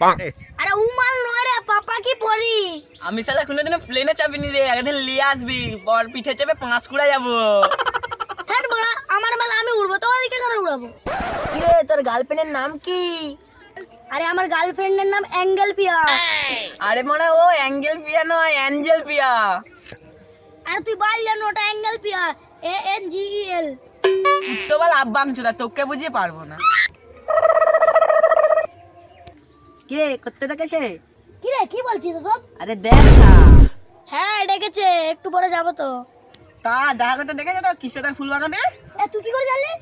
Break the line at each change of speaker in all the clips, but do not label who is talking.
পঁচাত্তর
আরে ও মাল নয় রে পাপা কি পরি
আমি কোনোদিনও প্লেনে চাপিনি রে একদিন লিয়ে আসবি বর পিঠে চেপে পাঁচ কুড়া যাব।
হ্যাঁ বড়া আমার মাল আমি উড়বো তো ওদিকে উড়াবো?
কিরে তোর গার্লফ্রেন্ডের নাম কি?
আরে আমার গার্লফ্রেন্ডের নাম অ্যাঙ্গেল পিয়া।
আরে মনে ও অ্যাঙ্গেল পিয়া নয় অ্যাঞ্জেল পিয়া।
আর তুই বাল জানো ওটা angle Piya A N G ই এল।
তো বল আব্বা চোদা তোকে বুঝিয়ে পারব না। কিরে করতে দেখেছে?
কি রে কি বলছিস সব
আরে দেখ না।
হ্যাঁ ডেকেছে একটু পরে যাব তো।
তা দেখা করতে দেখেছ তো ফুল বাগানে?
এ তুই কি করে জানলি?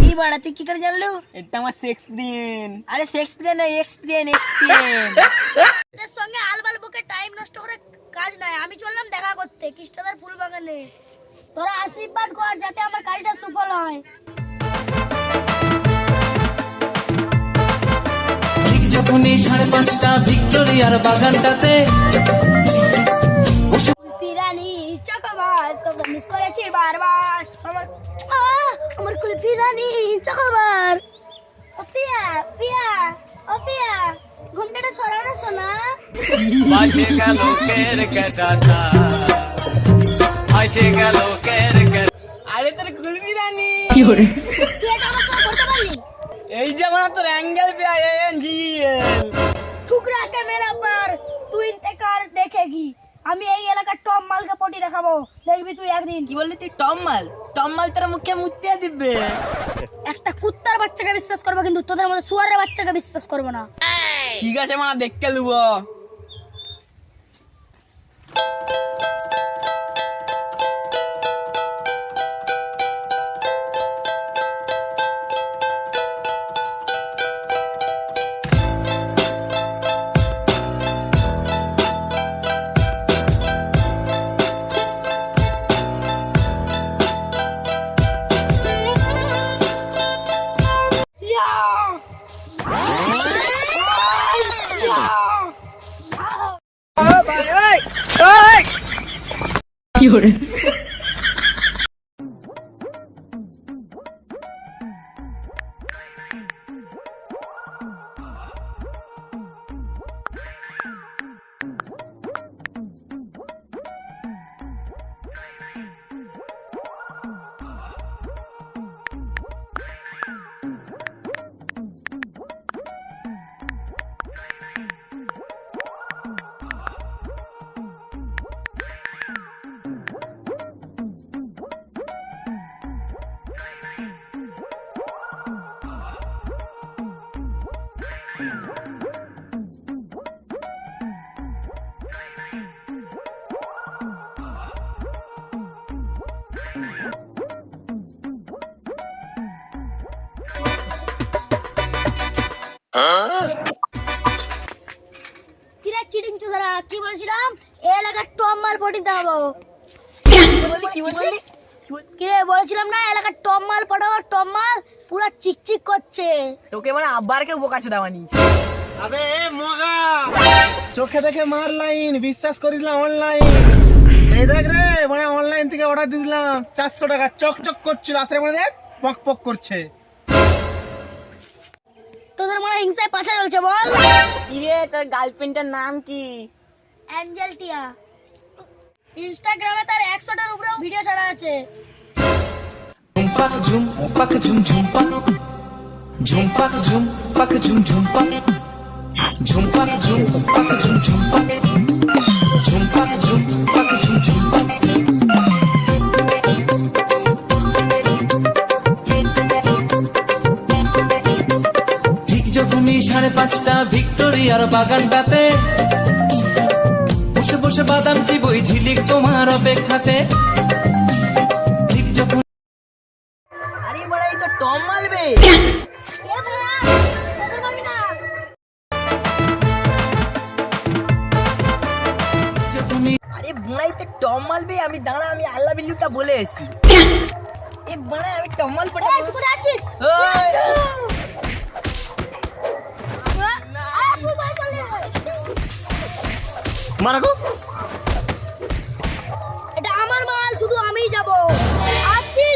কি বাড়া তুই কি করে জানলু? এটা আমার আরে না এক্সপিরিয়েন্স এক্সপিরিয়েন্স
এদের সঙ্গে আলবাল বকে টাইম নষ্ট করে কাজ নাই আমি চললাম দেখা করতে কৃষ্ণদার ফুল বাগানে? তোরা আশীর্বাদ কর যাতে আমার কাজটা সফল হয়।
যখনই সাড়ে পাঁচটা ভিক্টোরিয়ার বাগানটাতে।
মিস করেছি বারবার। আমার আমার কুলফি রানী চকবার ও পিয়া পিয়া ও পিয়া ঘুমটাটা সরাও না সোনা।
বাজে গেল কের কেটাটা আসে গেল কের
আরে তোর কুলবি রানী
তুই এটা আমার সঙ্গে করতে পারলি
এই যেমন তোর অ্যাঙ্গেল পিয়া এন জি
ठुकरा के मेरा पर तू इंतकार देखेगी আমি এই এলাকার টপ মালকে পটি দেখাবো দেখবি তুই একদিন
কি বললি তুই টম্মাল টম্মাল তোর মুখে মুতে দিবে
একটা কুত্তার বাচ্চাকে বিশ্বাস করবো কিন্তু তোদের মধ্যে শুয়ারের বাচ্চাকে বিশ্বাস করবো না
ঠিক আছে মানে দেখতে লুবো 有人
কিরে চিটিং চুদারা কি বলছিলাম? এই এলাকার টপ মাল পটি দেখাবো
কি বললি কি বললি
কিরে বলেছিলাম না এলাকার টপ মাল পটাবো টপ মাল পুরো চিকচিক করছে।
তোকে মানে আব্বার কেউ বোকা চোদা বানিয়েছে।
আবে এ মগা! চোখে দেখে মার লাইন বিশ্বাস করিসলাম অনলাইন এই দেখ রে মানে অনলাইন থেকে অর্ডার দিয়েছিলাম চারশো টাকা চক চক করছিল আসলে মানে দেখ পক পক করছে।
তোদের মনে হিংসায় পাছা চলছে বল।
কিরে তোর গার্লফ্রেন্ডের নাম কি?
অ্যাঞ্জেল টিয়া ইনস্টাগ্রামে তার একশোটার উপরে ভিডিও ছাড়া আছে।
ঝুমপাক ঝুম পাক ঝুম ঝুমপাক। ঝুমপাক ঝুম পাক ঝুম ঝুমপাক। ঝুমপাক ঝুমপাক ঝুম সাড়ে পাঁচটা ভিক্টোরিয়ার বাগানটাতে। বসে বসে বাদাম চিবই ঝিলিক তোমার অপেক্ষাতে। ঠিক যখন
আরে বড় এই তো টম মালবে আরে বোনাই তো টম মালবে আমি দাঁড়া আমি আল্লাহ বিল্লুটা বলে এসি এ বোনা আমি টম মাল পটা
এই, তুই কোথায় আছিস?
মারাকো
এটা আমার মাল শুধু আমিই যাব। আসছি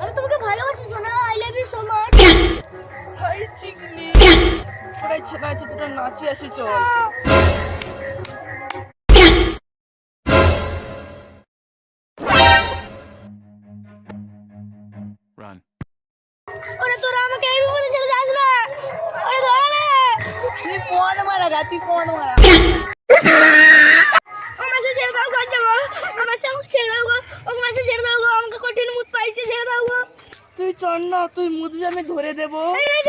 আমি তোমাকে ভালোবাসি সোনা। I love you
so much hi Chikni ওরা ছেড়া দুটো নাচি আসি চল
তুই পদ মারা
আমার সাথে ছেড়ে দাও গো? যাব আমার সাথে ছেড়ে দাও গো? ওকে মাসে ছেড়ে দাও গো আমাকে কঠিন মুদ পাইছে ছেড়ে দাও গো।
তুই চল না তুই মুদবি আমি ধরে দেবো।
এই,